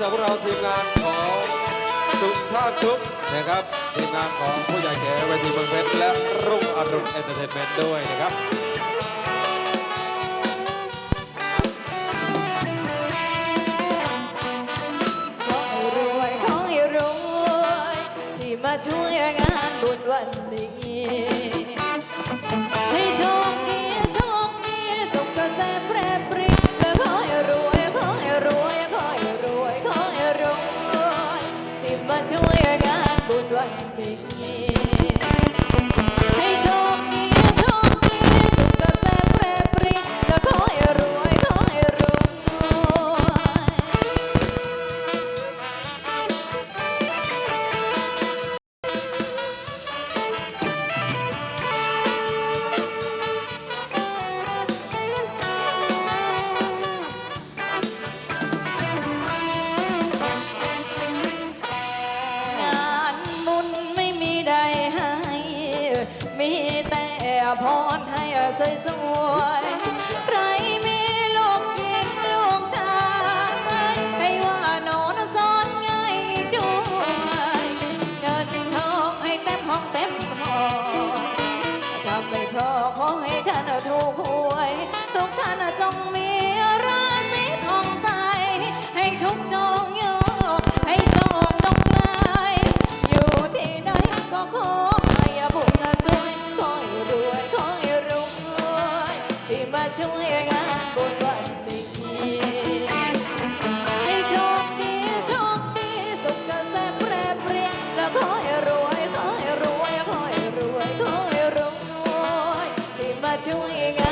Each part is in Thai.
จากพวกเราทีมงานของสุชาติชุบนะครับทีมงานของผู้ใหญ่แก่เวทีเมืองเพชรและรุ่งอรุณเอนเตอร์เทนเมนต์ด้วยนะครับขอให้รวยขอให้รวยที่มาช่วยงานบุญวันนี้ บุ พรให้สวยสวยๆใครไม่ ช่วยงานบุญวันนี้ให้โชคดีโชคดีสุขเกษมแปรเปรียงแล้วขอให้รวยขอให้รวยขอให้รวยขอให้รวยที่มาช่วยงาน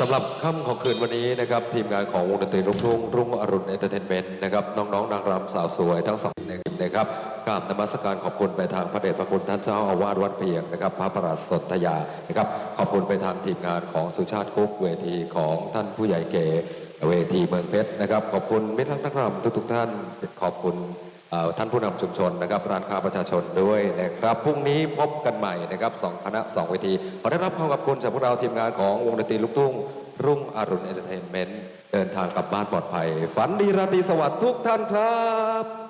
สำหรับค่ำของคืนวันนี้นะครับทีมงานของวงดนตรีลูกทุ่งรุ่งอรุณเอนเตอร์เทนเมนต์นะครับน้องๆนางรำสาวสวยทั้งสองนะครับกราบนมัสการขอบคุณไปทางพระเดชพระคุณท่านเจ้าอาวาสวัดเพียงนะครับพระประหลัดสนธยานะครับขอบคุณไปทางทีมงานของสุชาติคุกเวทีของท่านผู้ใหญ่เก๋เวทีเมืองเพชรนะครับขอบคุณมิตรรักนักรำทุกๆท่านขอบคุณ ท่านผู้นำชุมชนนะครับร้านค้าประชาชนด้วยนะครับพรุ่งนี้พบกันใหม่นะครับสองคณะสองเวทีขอได้รับความขอบคุณจากพวกเราทีมงานของวงดนตรีลูกทุ่งรุ่งอรุณเอนเตอร์เทนเมนต์เดินทางกลับบ้านปลอดภัย ฝันดีราตรีสวัสดิ์ทุกท่านครับ